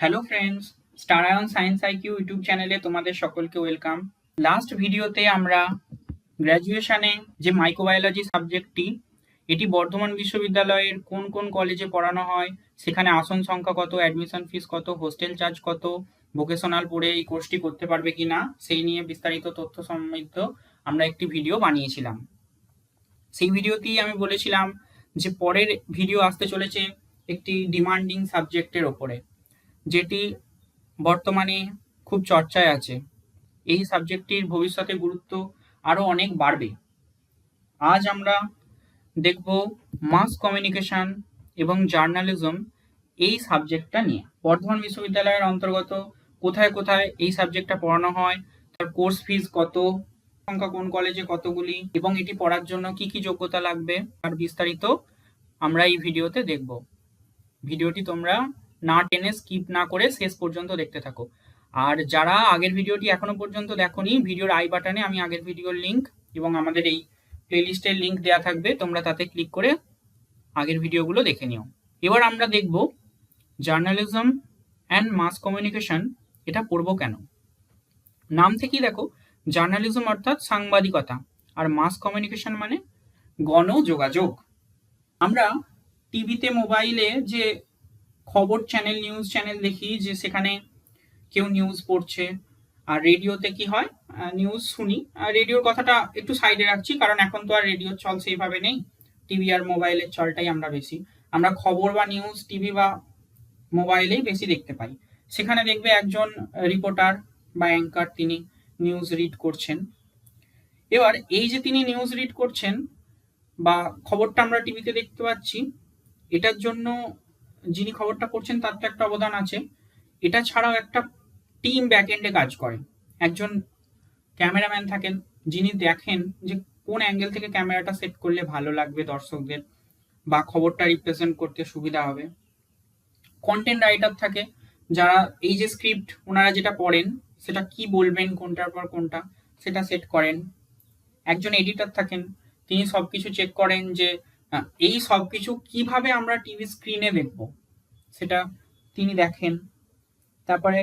Hello friends star ion science IQ YouTube চ্যানেলে তোমাদের সকলকে ওয়েলকাম লাস্ট ভিডিওতে আমরা গ্র্যাজুয়েশনে যে মাইক্রোবায়োলজি সাবজেক্টটি এটি বর্ধমান বিশ্ববিদ্যালয়ের কোন কোন কলেজে পড়ানো হয়, সেখানে আসন সংখ্যা কত অ্যাডমিশন ফিস কত হোস্টেল চার্জ কত ভোকেশনাল পড়ে এই কোর্সটি করতে পারবে কিনা, সেই নিয়ে বিস্তারিত তথ্য সমৃদ্ধ আমরা একটি ভিডিও বানিয়েছিলাম। সেই ভিডিওতেই আমি বলেছিলাম যে পরের ভিডিও আসতে চলেছে একটি ডিমান্ডিং সাবজেক্টের ওপরে। যেটি বর্তমানে খুব চর্চায় আছে। এই সাবজেক্টটির ভবিষ্যতে গুরুত্ব আরও অনেক বাড়বে। আজ আমরা দেখব মাস কমিউনিকেশন এবং জার্নালিজম এই সাবজেক্টটা নিয়ে। বর্ধমান বিশ্ববিদ্যালয়ের অন্তর্গত কোথায় কোথায় এই সাবজেক্টটা পড়ানো হয়, তার কোর্স ফিজ কত, সংখ্যা কোন কলেজে কতগুলি, এবং এটি পড়ার জন্য কি কি যোগ্যতা লাগবে আর বিস্তারিত আমরা এই ভিডিওতে দেখব। ভিডিওটি তোমরা না টেনে স্কিপ না করে শেষ পর্যন্ত দেখতে থাকো। আর যারা আগের ভিডিওটি এখনও পর্যন্ত দেখোনি, ভিডিওর আই বাটনে আমি আগের ভিডিওর লিঙ্ক এবং আমাদের এই প্লেলিস্টের লিঙ্ক দেওয়া থাকবে, তোমরা তাতে ক্লিক করে আগের ভিডিওগুলো দেখে নিও। এবার আমরা দেখব জার্নালিজম অ্যান্ড মাস কমিউনিকেশন এটা পড়ব কেন? নাম থেকেই দেখো জার্নালিজম অর্থাৎ সাংবাদিকতা, আর মাস কমিউনিকেশন মানে গণযোগাযোগ। আমরা টিভিতে মোবাইলে যে খবর চ্যানেল নিউজ চ্যানেল দেখি যে সেখানে কেউ নিউজ পড়ছে। আর রেডিওতে কি হয়? নিউজ শুনি। আর রেডিওর কথাটা একটু সাইডে রাখছি, কারণ এখন তো আর রেডিওর চল সেইভাবে নেই। টিভি আর মোবাইলের চলটাই আমরা বেশি। আমরা খবর বা নিউজ টিভি বা মোবাইলেই বেশি দেখতে পাই। সেখানে দেখবে একজন রিপোর্টার বা অ্যাঙ্কার তিনি নিউজ রিড করছেন। এবার এই যে তিনি নিউজ রিড করছেন বা খবরটা আমরা টিভিতে দেখতে পাচ্ছি, এটার জন্য যিনি খবরটা করছেন, তার তো একটা অবদান আছে। এটা ছাড়াও একটা টিম ব্যাকএন্ডে কাজ করে। একজন ক্যামেরাম্যান থাকেন, যিনি দেখেন যে কোন অ্যাঙ্গেল থেকে ক্যামেরাটা সেট করলে ভালো লাগবে দর্শকদের বা খবরটা রিপ্রেজেন্ট করতে সুবিধা হবে। কন্টেন্ট রাইটার থাকে, যারা এই যে স্ক্রিপ্ট ওনারা যেটা পড়েন, সেটা কি বলবেন, কোনটার পর কোনটা, সেটা সেট করেন। একজন এডিটর থাকেন, তিনি সবকিছু চেক করেন যে এই সবকিছু কীভাবে আমরা টিভি স্ক্রিনে দেখব? সেটা তিনি দেখেন। তারপরে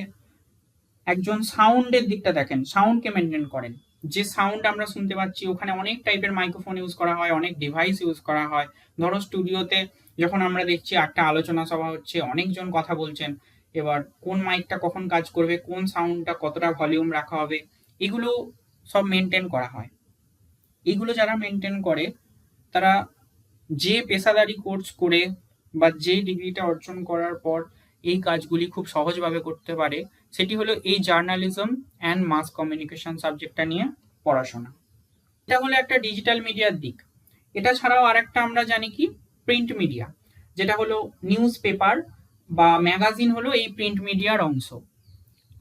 একজন সাউন্ডের দিকটা দেখেন সাউন্ডকে মেনটেন করেন। যে সাউন্ড আমরা শুনতে পাচ্ছি, ওখানে অনেক টাইপের মাইক্রোফোন ইউজ করা হয়, অনেক ডিভাইস ইউজ করা হয়। ধরো স্টুডিওতে যখন আমরা দেখছি একটা আলোচনা সভা হচ্ছে, অনেকজন কথা বলছেন, এবার কোন মাইকটা কখন কাজ করবে, কোন সাউন্ডটা কতটা ভলিউম রাখা হবে, এগুলো সব মেনটেন করা হয়। এগুলো যারা মেনটেন করে, তারা যে পেশাদারি কোর্স করে বা যে ডিগ্রিটা অর্জন করার পর এই কাজগুলি খুব সহজভাবে করতে পারে, সেটি হলো এই জার্নালিজম অ্যান্ড মাস কমিউনিকেশন সাবজেক্টটা নিয়ে পড়াশোনা। এটা হলো একটা ডিজিটাল মিডিয়ার দিক। এটা ছাড়াও আরেকটা আমরা জানি কি? প্রিন্ট মিডিয়া যেটা হলো নিউজ পেপার বা ম্যাগাজিন হলো এই প্রিন্ট মিডিয়ার অংশ।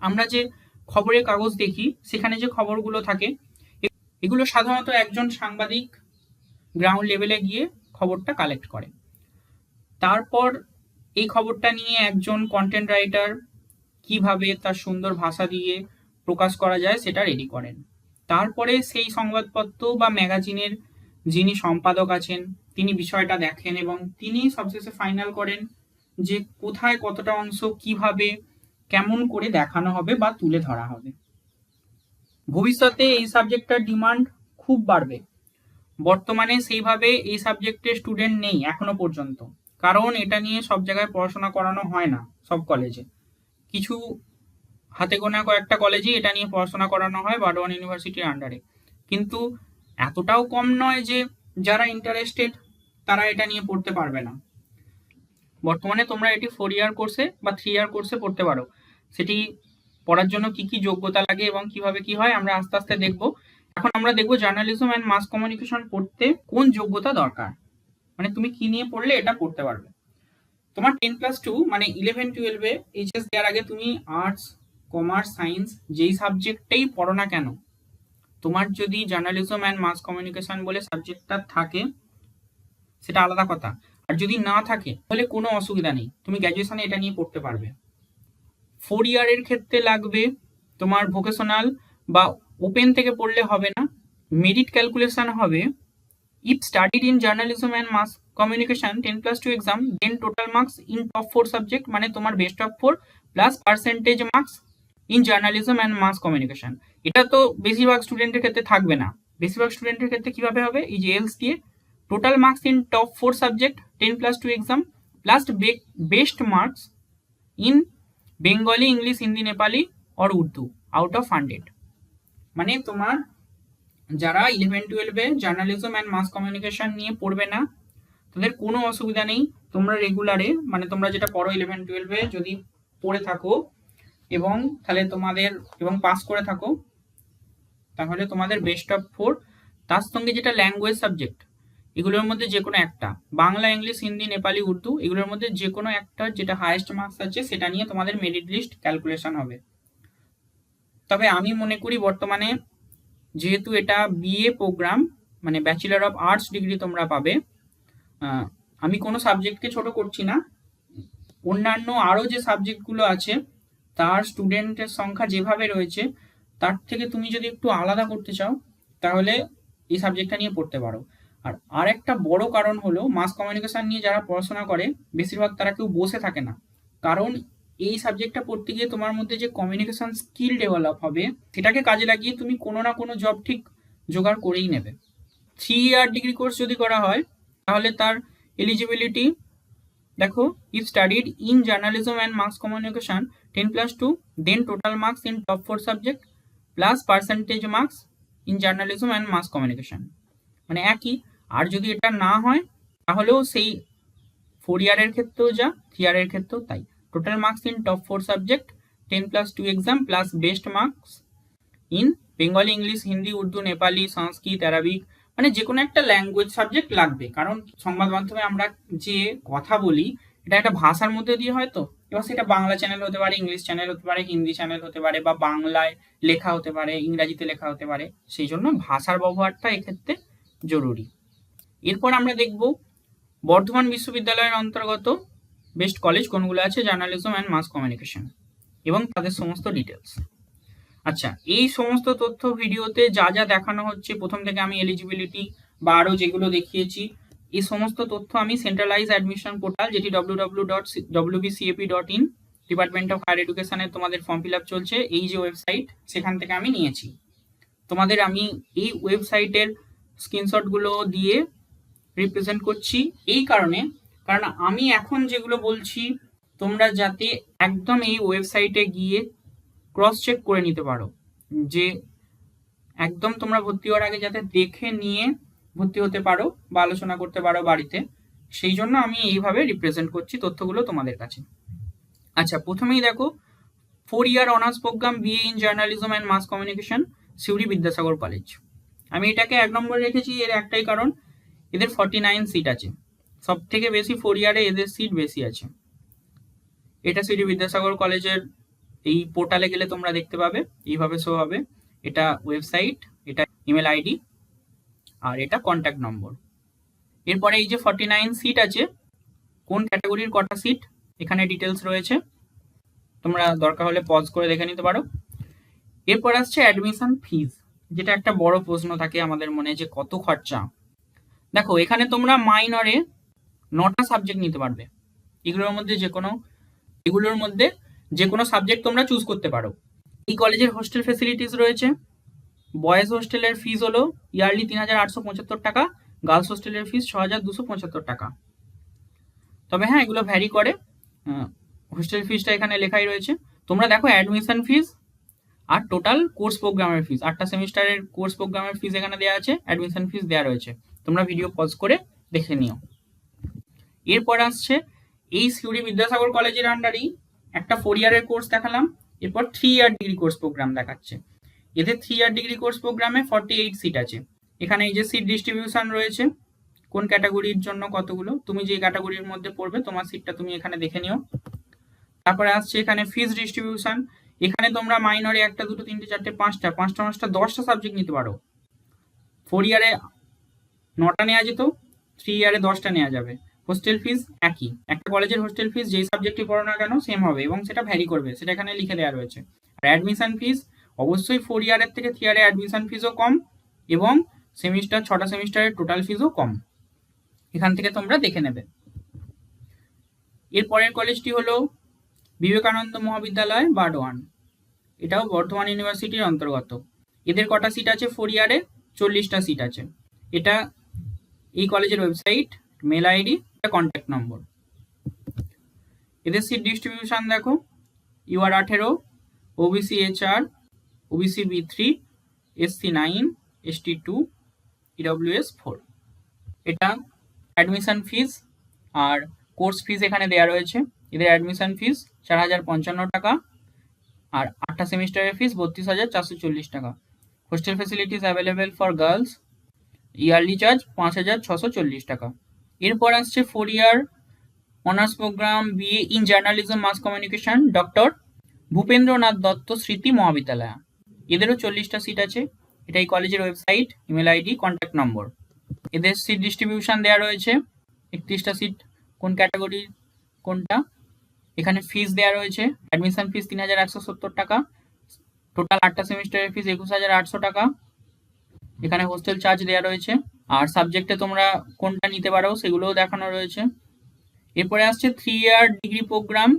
আমরা যে খবরের কাগজ দেখি, সেখানে যে খবরগুলো থাকে এগুলো সাধারণত একজন সাংবাদিক গ্রাউন্ড লেভেলে গিয়ে খবরটা কালেক্ট করে। তারপর এই খবরটা নিয়ে একজন কন্টেন্ট রাইটার কীভাবে তার সুন্দর ভাষা দিয়ে প্রকাশ করা যায় সেটা রেডি করেন। তারপরে সেই সংবাদপত্র বা ম্যাগাজিনের যিনি সম্পাদক আছেন, তিনি বিষয়টা দেখেন এবং তিনি সবশেষে ফাইনাল করেন যে কোথায় কতটা অংশ কীভাবে কেমন করে দেখানো হবে বা তুলে ধরা হবে। ভবিষ্যতে এই সাবজেক্টটার ডিমান্ড খুব বাড়বে। বর্তমানে সেইভাবে এই সাবজেক্টের স্টুডেন্ট নেই এখনও পর্যন্ত। কারণ এটা নিয়ে সব জায়গায় পড়াশোনা করানো হয় না, সব কলেজে কিছু হাতে গোনা কয়েকটা কলেজেই এটা নিয়ে পড়াশোনা করানো হয় বারোয়ান ইউনিভার্সিটির আন্ডারে কিন্তু এতটাও কম নয় যে যারা ইন্টারেস্টেড তারা এটা নিয়ে পড়তে পারবে না। বর্তমানে তোমরা এটি ফোর ইয়ার কোর্সে বা থ্রি ইয়ার কোর্সে পড়তে পারো। সেটি পড়ার জন্য কি কি যোগ্যতা লাগে এবং কীভাবে কি হয় আমরা আস্তে আস্তে দেখব। এখন আমরা দেখব জার্নালিজম অ্যান্ড মাস কমিউনিকেশন পড়তে কোন যোগ্যতা দরকার। মানে তুমি কি নিয়ে পড়লে এটা পড়তে পারবে। তোমার টেন প্লাস টু মানে ইলেভেন টুয়েলভে এইচএস দেওয়ার আগে তুমি আর্টস কমার্স সায়েন্স যেই সাবজেক্টেই পড়ো না কেন, তোমার যদি জার্নালিজম অ্যান্ড মাস কমিউনিকেশন বলে সাবজেক্টটা থাকে, সেটা আলাদা কথা। আর যদি না থাকে, তাহলে কোনো অসুবিধা নেই, তুমি গ্র্যাজুয়েশনে এটা নিয়ে পড়তে পারবে। ফোর ইয়ারের ক্ষেত্রে লাগবে তোমার ভোকেশনাল বা ওপেন থেকে পড়লে হবে না মেরিট ক্যালকুলেশন হবে if studied in journalism and mass communication ten plus two exam then total marks in top four subject মানে তোমার best of four plus percentage marks in journalism and mass communication এটা তো বেশিরভাগ স্টুডেন্টের ক্ষেত্রে থাকবে না। বেশিরভাগ স্টুডেন্টের ক্ষেত্রে কীভাবে হবে? এই যে এলস দিয়ে total marks in top four subject ten plus two exam plus best marks in Bengali English Hindi Nepali or Urdu out of hundred মানে তোমার যারা ইলেভেন টুয়েলভে জার্নালিজম অ্যান্ড মাস কমিউনিকেশন নিয়ে পড়বে না, তাদের কোনো অসুবিধা নেই। তোমরা রেগুলারে মানে তোমরা যেটা পড়ো ইলেভেন টুয়েলভে যদি পড়ে থাকো এবং তাহলে তোমাদের, এবং পাস করে থাকো, তাহলে তোমাদের বেস্ট অফ ফোর তার সঙ্গে যেটা ল্যাঙ্গুয়েজ সাবজেক্ট এগুলোর মধ্যে যে কোনো একটা, বাংলা ইংলিশ হিন্দি নেপালি উর্দু, এগুলোর মধ্যে যে কোনো একটা, যেটা হায়েস্ট মার্কস আছে, সেটা নিয়ে তোমাদের মেরিট লিস্ট ক্যালকুলেশন হবে। তবে আমি মনে করি বর্তমানে যেহেতু এটা বিএ প্রোগ্রাম মানে ব্যাচেলার অফ আর্টস ডিগ্রি তোমরা পাবে। আমি কোনো সাবজেক্টকে ছোট করছি না। অন্যান্য আরও যে সাবজেক্টগুলো আছে, তার স্টুডেন্টের সংখ্যা যেভাবে রয়েছে, তার থেকে তুমি যদি একটু আলাদা করতে চাও, তাহলে এই সাবজেক্টটা নিয়ে পড়তে পারো। আর আর একটা বড় কারণ হলো মাস কমিউনিকেশন নিয়ে যারা পড়াশোনা করে, বেশিরভাগ তারা কেউ বসে থাকে না। কারণ এই সাবজেক্টটা পড়তে গিয়ে তোমার মধ্যে যে কমিউনিকেশন স্কিল ডেভেলপ হবে, সেটাকে কাজে লাগিয়ে তুমি কোনো না কোনো জব ঠিক জোগাড় করেই নেবে। থ্রি ইয়ার ডিগ্রি কোর্স যদি করা হয়, তাহলে তার এলিজিবিলিটি দেখো if studied in journalism and mass communication ten plus two then total marks in top four subject plus percentage marks in journalism and mass communication মানে একই, আর যদি এটা না হয়, তাহলেও সেই ফোর ইয়ারের ক্ষেত্রেও যা থ্রি ইয়ারের ক্ষেত্রেও তাই। Total marks in top four subject ten plus two exam plus best marks in Bengali English Hindi Urdu Nepali Sanskrit Arabic মানে যে কোনো একটা ল্যাঙ্গুয়েজ সাবজেক্ট লাগবে। কারণ সংবাদ মাধ্যমে আমরা যে কথা বলি, এটা একটা ভাষার মধ্যে দিয়ে হয় তো? এবার সেটা বাংলা চ্যানেল হতে পারে ইংলিশ চ্যানেল হতে পারে হিন্দি চ্যানেল হতে পারে বা বাংলায় লেখা হতে পারে, ইংরাজিতে লেখা হতে পারে, সেই জন্য ভাষার ব্যবহারটা এক্ষেত্রে জরুরি। এরপর আমরা দেখব বর্ধমান বিশ্ববিদ্যালয়ের অন্তর্গত বেস্ট কলেজ কোনগুলো আছে? জার্নালিজম অ্যান্ড মাস কমিউনিকেশন এবং তাদের সমস্ত ডিটেলস আচ্ছা এই সমস্ত তথ্য ভিডিওতে যা যা দেখানো হচ্ছে, প্রথম থেকে আমি এলিজিবিলিটি বা আরও যেগুলো দেখিয়েছি, এই সমস্ত তথ্য আমি সেন্ট্রালাইজ অ্যাডমিশন পোর্টাল যেটি W W dot WBCAP dot in department of higher এডুকেশনের তোমাদের ফর্ম ফিল আপ চলছে, এই যে ওয়েবসাইট সেখান থেকে আমি নিয়েছি। তোমাদের আমি এই ওয়েবসাইটের স্ক্রিনশটগুলো দিয়ে রিপ্রেজেন্ট করছি। এই কারণে কারণ আমি এখন যেগুলো বলছি, তোমরা যাতে একদম এই ওয়েবসাইটে গিয়ে ক্রস চেক করে নিতে পারো। যে একদম তোমরা ভর্তি হওয়ার আগে যাতে দেখে নিয়ে ভর্তি হতে পারো বা আলোচনা করতে পারো বাড়িতে, সেই জন্য আমি এইভাবে রিপ্রেজেন্ট করছি তথ্যগুলো তোমাদের কাছে। আচ্ছা প্রথমেই দেখো four year honours program BA in journalism and mass communication Suri Vidyasagar college আমি এটাকে এক নম্বরে রেখেছি, এর একটাই কারণ, এদের ফর্টি নাইন সিট আছে। সব থেকে বেশি ফোর ইয়ারে এদের সিট বেশি আছে। এটা সিউড়ি বিদ্যাসাগর কলেজের এই পোর্টালে গেলে তোমরা দেখতে পাবে, এইভাবে শো হবে। এটা ওয়েবসাইট এটা ইমেল আইডি আর এটা কন্ট্যাক্ট নম্বর এরপরে এই যে ফর্টি নাইন সিট আছে, কোন ক্যাটাগরির কটা সিট এখানে ডিটেলস রয়েছে। তোমরা দরকার হলে পজ করে দেখে নিতে পারো। এরপর আসছে অ্যাডমিশন ফিজ যেটা একটা বড় প্রশ্ন থাকে আমাদের মনে, যে কত খরচা? দেখো, এখানে তোমরা মাইনরে নটা সাবজেক্ট নিতে পারবে। এগুলোর মধ্যে যে কোনো এগুলোর মধ্যে যে কোনো সাবজেক্ট তোমরা চুজ করতে পারো। এই কলেজের হোস্টেল ফেসিলিটিস রয়েছে। বয়েজ হোস্টেলের ফিস হলো ইয়ারলি তিন হাজার আটশো পঁচাত্তর টাকা গার্লস হোস্টেলের ফিস ছ হাজার দুশো পঁচাত্তর টাকা। তবে হ্যাঁ এগুলো ভ্যারি করে। হোস্টেল ফিসটা এখানে লেখাই রয়েছে। তোমরা দেখো অ্যাডমিশন ফিস আর টোটাল কোর্স প্রোগ্রামের ফিস আটটা সেমিস্টারের কোর্স প্রোগ্রামের ফিস এখানে দেওয়া আছে অ্যাডমিশন ফিস দেওয়া রয়েছে। তোমরা ভিডিও পজ করে দেখে নিও। এরপর আসছে এই সিউড়ি বিদ্যাসাগর কলেজের আন্ডারেই একটা ফোর ইয়ারের কোর্স দেখালাম, এরপর three year degree course program দেখাচ্ছে। এদের থ্রি ইয়ার ডিগ্রি কোর্স প্রোগ্রামে ফর্টি এইট সিট আছে। এখানে এই যে সিট ডিস্ট্রিবিউশন রয়েছে, কোন ক্যাটাগরির জন্য কতগুলো, তুমি যে ক্যাটাগরির মধ্যে পড়বে, তোমার সিটটা তুমি এখানে দেখে নিও। তারপরে আসছে এখানে ফিজ ডিস্ট্রিবিউশন এখানে তোমরা মাইনরে একটা, দুটো, তিনটে, চারটে, পাঁচটা পাঁচটা পাঁচটা, দশটা সাবজেক্ট নিতে পারো। ফোর ইয়ারে নটা নেওয়া যেত থ্রি ইয়ারে দশটা নেওয়া যাবে। হোস্টেল ফিস একই। একটা কলেজের হোস্টেল ফিস যেই সাবজেক্টই পড়ো না কেন সেম হবে এবং সেটা ভ্যারি করবে। সেটা এখানে লিখে দেওয়া রয়েছে। আর অ্যাডমিশন ফিস অবশ্যই ফোর ইয়ারের থেকে থ্রি ইয়ারে অ্যাডমিশন ফিসও কম এবং সেমিস্টার ছটা সেমিস্টারের টোটাল ফিসও কম। এখান থেকে তোমরা দেখে নেবে। এরপরের কলেজটি হলো বিবেকানন্দ মহাবিদ্যালয়, বারোয়ান। এটাও বর্ধমান ইউনিভার্সিটির অন্তর্গত। এদের কটা সিট আছে? ফোর ইয়ারে চল্লিশটা সিট আছে। এটা এই কলেজের website mail ID contact number এদের সিট ডিস্ট্রিবিউশন দেখো। ইউআর আঠেরো OBC HR OBC B three SC nine ST two EWS four এটা অ্যাডমিশন ফিস আর কোর্স ফিস এখানে দেওয়া রয়েছে। এদের অ্যাডমিশন ফিস চার হাজার পঞ্চান্ন টাকা আর আটটা সেমিস্টারের ফিস বত্রিশ হাজার চারশো চল্লিশ টাকা। Hostel facilities available for girls yearly charge পাঁচ হাজার ছশো চল্লিশ টাকা। এরপর আসছে four year honours program BA in journalism mass communication doctor Bhupendranath Dutta Smriti Mahavidyalaya এদেরও চল্লিশটা সিট আছে। এটা এই কলেজের website email ID contact number এদের সিট ডিস্ট্রিবিউশন দেওয়া রয়েছে। একত্রিশটা সিট কোন ক্যাটাগরি কোনটা? এখানে ফিস দেওয়া রয়েছে। অ্যাডমিশন ফিস তিন হাজার একশো সত্তর টাকা। টোটাল আটটা সেমিস্টারের ফিস একুশ হাজার আটশো টাকা। এখানে হোস্টেল চার্জ দেওয়া রয়েছে। আর সাবজেক্টে তোমরা কোনটা নিতে পারো সেগুলোও দেখানো রয়েছে। এরপরে আসছে থ্রি ইয়ার ডিগ্রি প্রোগ্রাম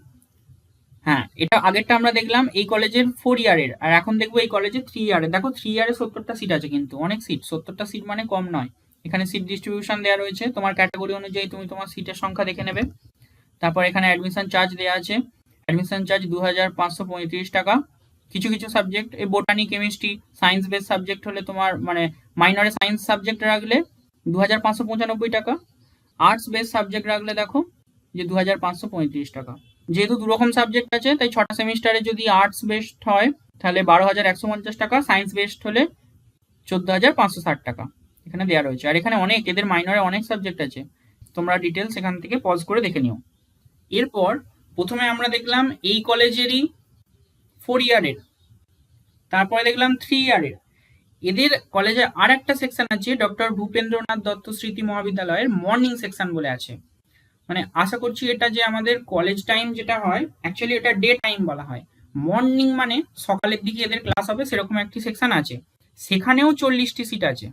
হ্যাঁ এটা আগেরটা আমরা দেখলাম, এই কলেজের ফোর ইয়ারের আর এখন দেখব এই কলেজের থ্রি ইয়ারের দেখো থ্রি ইয়ারে সত্তরটা সিট আছে কিন্তু, অনেক সিট সত্তরটা সিট মানে কম নয়। এখানে সিট ডিস্ট্রিবিউশন দেওয়া রয়েছে। তোমার ক্যাটাগরি অনুযায়ী তুমি তোমার সিটের সংখ্যা দেখে নেবে। তারপর এখানে অ্যাডমিশন চার্জ দেওয়া আছে। অ্যাডমিশন চার্জ দু হাজার পাঁচশো পঁয়ত্রিশ টাকা। কিছু কিছু সাবজেক্ট এই botany chemistry science base subject হলে তোমার মানে মাইনরে সায়েন্স সাবজেক্ট রাখলে দু হাজার পাঁচশো পঁচানব্বই টাকা আর্টস বেস সাবজেক্ট রাখলে দেখো যে দু হাজার পাঁচশো পঁয়ত্রিশ টাকা। যেহেতু দু রকম সাবজেক্ট আছে, তাই ছটা সেমিস্টারে যদি আর্টস বেসড হয়, তাহলে বারো হাজার একশো পঞ্চাশ টাকা সায়েন্স বেসড হলে চোদ্দ হাজার পাঁচশো ষাট টাকা এখানে দেওয়া রয়েছে। আর এখানে অনেক, এদের মাইনরে অনেক সাবজেক্ট আছে। তোমরা ডিটেলস এখান থেকে পজ করে দেখে নিও। এরপর প্রথমে আমরা দেখলাম এই কলেজেরই ফোর ইয়ারের তারপরে দেখলাম থ্রি ইয়ারের এদের কলেজে আর একটা সেকশন আছে ডক্টর ভূপেন্দ্রনাথ দত্ত স্মৃতি মহাবিদ্যালয়ের মর্নিং সেকশন বলে আছে। মানে আশা করছি এটা যে আমাদের কলেজ টাইম যেটা হয় অ্যাকচুয়ালি এটা ডে টাইম বলা হয়। মর্নিং মানে সকালের দিকে এদের ক্লাস হবে, সেরকম একটি সেকশন আছে। সেখানেও চল্লিশটি সিট আছে,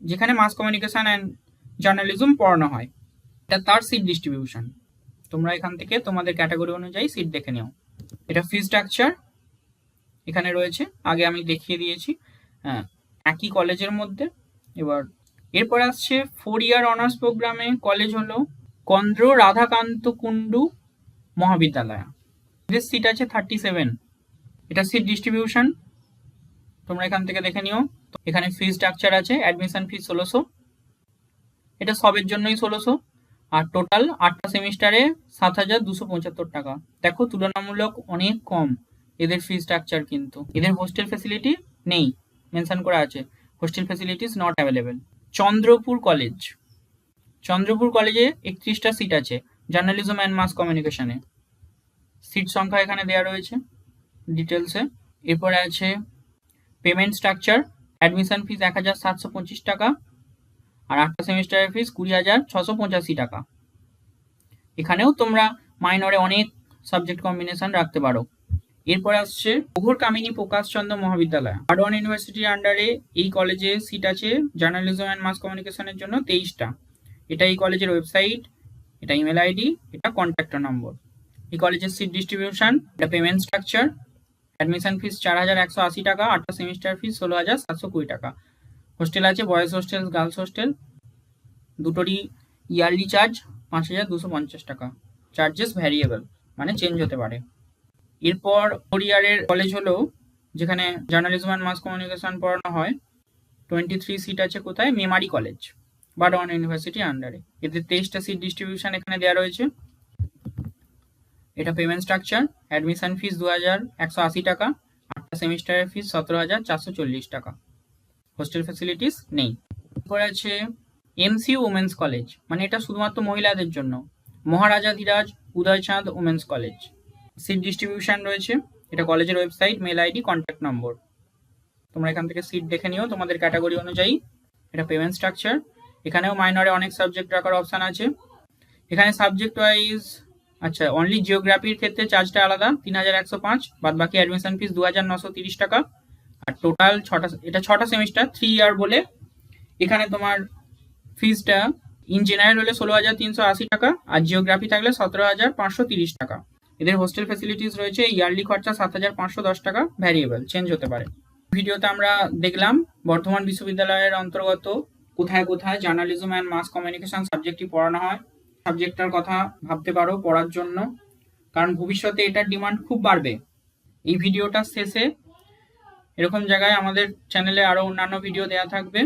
যেখানে মাস কমিউনিকেশন অ্যান্ড জার্নালিজম পড়ানো হয়। এটা তার সিট ডিস্ট্রিবিউশন তোমরা এখান থেকে তোমাদের ক্যাটাগরি অনুযায়ী সিট দেখে নিও। এটা ফি স্ট্রাকচার এখানে রয়েছে। আগে আমি দেখিয়ে দিয়েছি। হ্যাঁ একই কলেজের মধ্যে। এবার, এরপর আসছে ফোর ইয়ার অনার্স প্রোগ্রামে কলেজ হলো কন্দ্র রাধাকান্ত কুন্ডু মহাবিদ্যালয়। এদের সিট আছে থার্টি সেভেন এটা সিট ডিস্ট্রিবিউশন তোমরা এখান থেকে দেখে নিও। এখানে ফি স্ট্রাকচার আছে অ্যাডমিশন ফি ষোলোশো। এটা সবের জন্যই ষোলোশো। আর টোটাল আটটা সেমিস্টারে সাত হাজার দুশো পঁচাত্তর টাকা। দেখো, তুলনামূলক অনেক কম। এদের ফি স্ট্রাকচার কিন্তু। এদের হোস্টেল ফেসিলিটি নেই মেনশন করা আছে। Hostel facilities not available Chandrapur college Chandrapur কলেজে একত্রিশটা সিট আছে জার্নালিজম অ্যান্ড মাস কমিউনিকেশনে সিট সংখ্যা এখানে দেওয়া রয়েছে ডিটেলসে এরপরে আছে পেমেন্ট স্ট্রাকচার অ্যাডমিশন ফিস এক হাজার সাতশো পঁচিশ টাকা আর আটটা সেমিস্টারের ফিস কুড়ি হাজার ছশো পঁচাশি টাকা। এখানেও তোমরা মাইনরে অনেক সাবজেক্ট কম্বিনেশন রাখতে পারো। এরপর আসছে ওঘর কামিনী প্রকাশচন্দ্র মহাবিদ্যালয়। আরওয়ান ইউনিভার্সিটির আন্ডারে এই কলেজে সিট আছে জার্নালিজম অ্যান্ড মাস কমিউনিকেশনের জন্য তেইশটা। এটা এই কলেজের ওয়েবসাইট এটা ইমেল আইডি এটা কন্ট্যাক্ট নম্বর এই কলেজের সিট ডিস্ট্রিবিউশন এটা পেমেন্ট স্ট্রাকচার অ্যাডমিশন ফিস চার হাজার একশো আশি টাকা আটটা সেমিস্টার ফিস ষোলো হাজার সাতশো কুড়ি টাকা। হোস্টেল আছে বয়েজ হোস্টেল গার্লস হোস্টেল দুটোরই ইয়ারলি চার্জ পাঁচ হাজার দুশো পঞ্চাশ টাকা। চার্জেস ভ্যারিয়েবল মানে চেঞ্জ হতে পারে। এরপর ফোর ইয়ারের কলেজ হলো, যেখানে জার্নালিজম অ্যান্ড মাস কমিউনিকেশন পড়ানো হয়। টোয়েন্টি থ্রি সিট আছে কোথায়? মেমারি কলেজ বারওয়ান ইউনিভার্সিটি আন্ডারে এতে তেইশটা সিট ডিস্ট্রিবিউশন এখানে দেওয়া রয়েছে। এটা পেমেন্ট স্ট্রাকচার অ্যাডমিশন ফিস দু হাজার একশো আশি টাকা, আটটা সেমিস্টারের ফিস সতেরো হাজার চারশো চল্লিশ টাকা। হোস্টেল ফ্যাসিলিটিস নেই। এরপর আছে এমসিউ ওমেন্স কলেজ মানে এটা শুধুমাত্র মহিলাদের জন্য। Maharaja Dhiraj, Udaychand women's college seat distribution রয়েছে। এটা কলেজের website mail ID contact number তোমরা এখান থেকে সিট দেখে নিও, তোমাদের ক্যাটাগরি অনুযায়ী। এটা পেমেন্ট স্ট্রাকচার এখানেও মাইনরে অনেক সাবজেক্ট রাখার অপশান আছে। এখানে সাবজেক্ট ওয়াইজ আচ্ছা অনলি জিওগ্রাফির ক্ষেত্রে চার্জটা আলাদা, তিন হাজার একশো পাঁচ। বাদ বাকি অ্যাডমিশন ফিস দু হাজার নশো তিরিশ টাকা। আর টোটাল ছটা, এটা ছটা সেমিস্টার থ্রি ইয়ার বলে। এখানে তোমার ফিজটা ইন জেনারেল হলে ষোলো হাজার তিনশো আশি টাকা, আর জিওগ্রাফি থাকলে সতেরো হাজার পাঁচশো তিরিশ টাকা। এদের হোস্টেল ফ্যাসিলিটিস রয়েছে ইয়ারলি খরচা সাত হাজার পাঁচশো দশ টাকা ভ্যারিয়েবল চেঞ্জ হতে পারে। ভিডিওতে আমরা দেখলাম, বর্ধমান বিশ্ববিদ্যালয়ের অন্তর্গত কোথায় কোথায় জার্নালিজম অ্যান্ড মাস কমিউনিকেশন সাবজেক্টটি পড়ানো হয় সাবজেক্টটার কথা ভাবতে পারো পড়ার জন্য, কারণ ভবিষ্যতে এটার ডিমান্ড খুব বাড়বে। এই ভিডিওটা শেষে এরকম জায়গায় আমাদের চ্যানেলে আরও অন্যান্য ভিডিও দেওয়া থাকবে।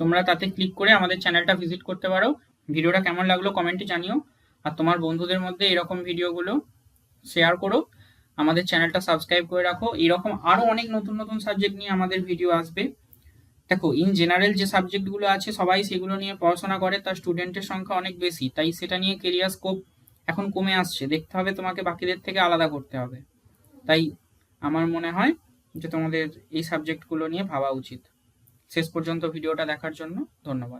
তোমরা তাতে ক্লিক করে আমাদের চ্যানেলটা ভিজিট করতে পারো। ভিডিওটা কেমন লাগল কমেন্টে জানিও। আর তোমার বন্ধুদের মধ্যে এরকম ভিডিওগুলো শেয়ার করো। আমাদের চ্যানেলটা সাবস্ক্রাইব করে রাখো। এরকম আরও অনেক নতুন নতুন সাবজেক্ট নিয়ে আমাদের ভিডিও আসবে। দেখো ইন জেনারেল যে সাবজেক্টগুলো আছে, সবাই সেগুলো নিয়ে পড়াশোনা করে, তার স্টুডেন্টের সংখ্যা অনেক বেশি। তাই সেটা নিয়ে কেরিয়ার স্কোপ এখন কমে আসছে। দেখতে হবে তোমাকে বাকিদের থেকে আলাদা করতে হবে। তাই আমার মনে হয় যে তোমাদের এই সাবজেক্টগুলো নিয়ে ভাবা উচিত। শেষ পর্যন্ত ভিডিওটা দেখার জন্য ধন্যবাদ।